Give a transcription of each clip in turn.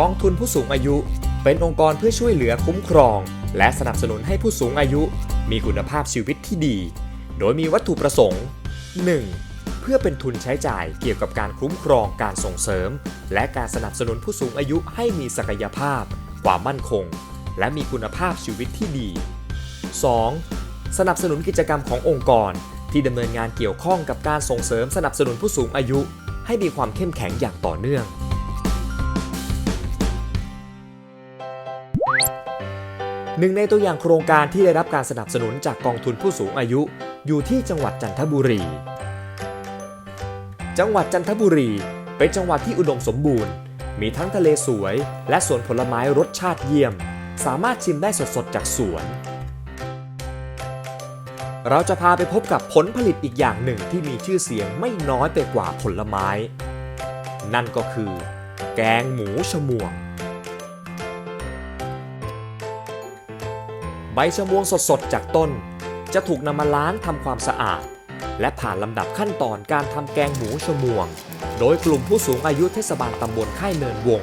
กองทุนผู้สูงอายุ เป็นองค์กรเพื่อช่วยเหลือคุ้มครอง และสนับสนุนให้ผู้สูงอายุ มีคุณภาพชีวิตที่ดี โดยมีวัตถุประสงค์ 1. เพื่อเป็นทุนใช้จ่ายเกี่ยวกับการคุ้มครองการส่งเสริม และการสนับสนุนผู้สูงอายุให้มีศักยภาพ ความมั่นคง และมีคุณภาพชีวิตที่ดี 2. สนับสนุนกิจกรรมขององค์กรที่ดำเนินงานเกี่ยวข้องกับการส่งเสริมสนับสนุนผู้สูงอายุ ให้มีความเข้มแข็งอย่างต่อเนื่อง หนึ่งในตัวอย่างโครงการที่ได้รับการสนับสนุนจากกองทุนผู้สูงอายุ อยู่ที่จังหวัดจันทบุรี จังหวัดจันทบุรี เป็นจังหวัดที่อุดมสมบูรณ์ มีทั้งทะเลสวย และสวนผลไม้รสชาติเยี่ยม สามารถชิมได้สดๆจากสวน เราจะพาไปพบกับผลผลิตอีกอย่างหนึ่งที่มีชื่อเสียงไม่น้อยไปกว่าผลไม้ นั่นก็คือ แกงหมูชมวง ใบชะมวงสดๆ จากต้น จะถูกนำมาล้างทำความสะอาด และผ่านลำดับขั้นตอนการทำแกงหมูชะมวง โดยกลุ่มผู้สูงอายุเทศบาลตำบลค่ายเนินวง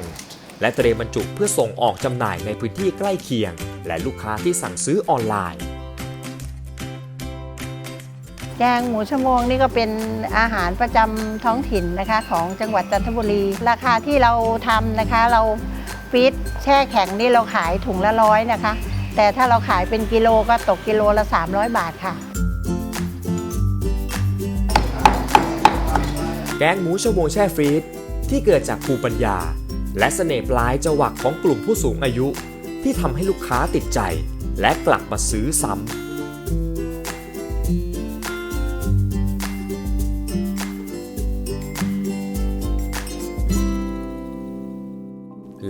และเตรียมบรรจุเพื่อส่งออกจำหน่ายในพื้นที่ใกล้เคียง และลูกค้าที่สั่งซื้อออนไลน์ แกงหมูชะมวงนี่ก็เป็นอาหารประจำท้องถิ่นนะคะของจังหวัดจันทบุรี ราคาที่เราทำนะคะ เราฟีดแช่แข็งนี่เราขายถุงละร้อยนะคะ แต่ถ้าเราขายเป็นกิโลก็ตกกิโลละ 300 บาทค่ะ แกงหมูชมวงแช่ฟรีซที่เกิดจากภูมิปัญญา และเสน่ห์ปลายจวักของกลุ่มผู้สูงอายุ ที่ทำให้ลูกค้าติดใจ และกลับมาซื้อซ้ำ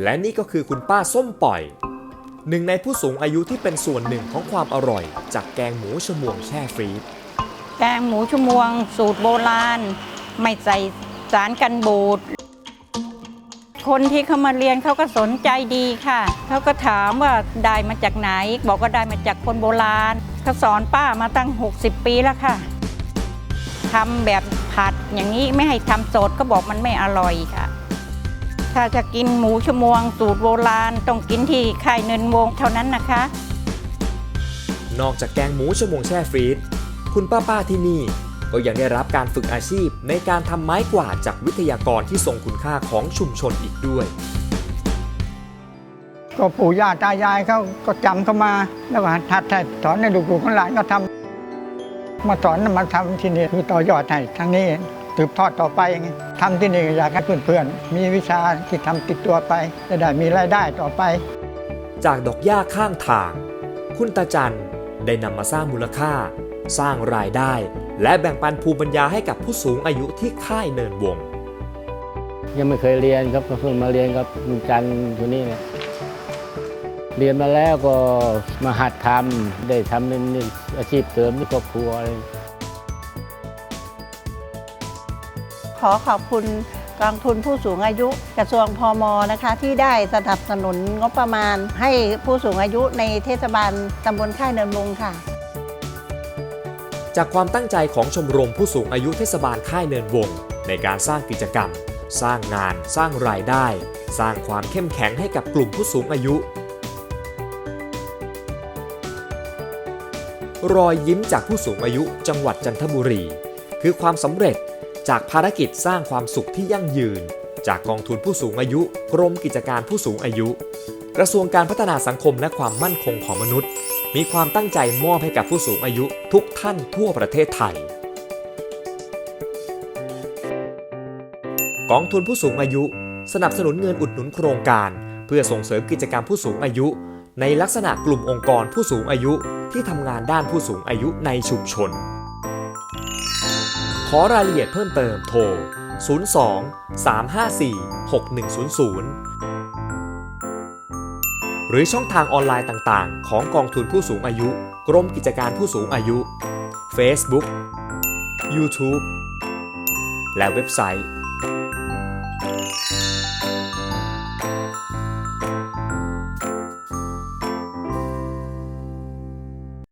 และนี่ก็คือคุณป้าส้มปล่อย หนึ่งในผู้สูงอายุที่เป็นส่วนหนึ่งของความอร่อย จากแกงหมูชมวงแช่ฟรีซแกงหมูชมวง สูตรโบราณ ไม่ใส่สารกันบูดคนที่เขามาเรียนเขาก็สนใจดีค่ะ เขาก็ถามว่าได้มาจากไหน บอกว่าได้มาจากคนโบราณเขาสอนป้ามาตั้ง 60 ปีแล้วค่ะทำแบบผัดอย่างนี้ไม่ให้ทำสดก็บอกมันไม่อร่อยค่ะ ถ้าจะกินหมูชมวง สูตรโบราณต้องกินที่ค่ายเนินวงเท่านั้นนะคะ นอกจากแกงหมูชมวงแช่ฟรีซคุณป้าป้าๆที่นี่ ก็ยังได้รับการฝึกอาชีพในการทำไม้กวาดจากวิทยากรที่ทรงคุณค่าของชุมชนอีกด้วย ก็ปู่ย่าตายายเขาก็จำเขามา แล้วก็ทัดให้สอนในลูกๆของหลานก็ทำมาสอนมาทำที่นี่คือต่อยอดให้ทางนี้ สืบทอดต่อไปอย่างนี้ทำที่นี่อยากให้เพื่อนๆ มีวิชาที่ทำติดตัวไปจะได้มีรายได้ต่อไป จากดอกหญ้าข้างทาง คุณตาจันได้นำมาสร้างมูลค่า สร้างรายได้ และแบ่งปันภูมิปัญญาให้กับผู้สูงอายุที่ค่ายเนินวง ยังไม่เคยเรียนครับก็เพิ่งมาเรียนกับลุงจันทร์อยู่นี่เนี่ยเรียนมาแล้วก็มาหัดทำได้ทำเป็นอาชีพเสริมในครอบครัวอะไร อขอบคุณกองทุนผู้สูงอายุกระทรวงพอมนะคะ ที่ได้สนับสนุนงบประมาณ ให้ผู้สูงอายุในเทศบาลตำบลค่ายเนินวงค่ะ จากความตั้งใจของชมรมผู้สูงอายุเทศบาลค่ายเนินวง ในการสร้างกิจกรรม สร้างงาน สร้างรายได้ สร้างความเข้มแข็งให้กับกลุ่มผู้สูงอายุ รอยยิ้มจากผู้สูงอายุจังหวัดจันทบุรี คือความสำเร็จ จากภารกิจสร้างความสุขที่ยั่งยืน จากกองทุนผู้สูงอายุ กรมกิจการผู้สูงอายุ กระทรวงการพัฒนาสังคมและความมั่นคงของมนุษย์ มีความตั้งใจมอบให้กับผู้สูงอายุทุกท่านทั่วประเทศไทย กองทุนผู้สูงอายุ สนับสนุนเงินอุดหนุนโครงการ เพื่อส่งเสริมกิจกรรมผู้สูงอายุ ในลักษณะกลุ่มองค์กรผู้สูงอายุที่ทำงานด้านผู้สูงอายุในชุมชน ขอรายละเอียดเพิ่มเติมโทร 02 354 6100 หรือช่องทางออนไลน์ต่างๆ ของกองทุนผู้สูงอายุ กรมกิจการผู้สูงอายุ Facebook YouTube และเว็บไซต์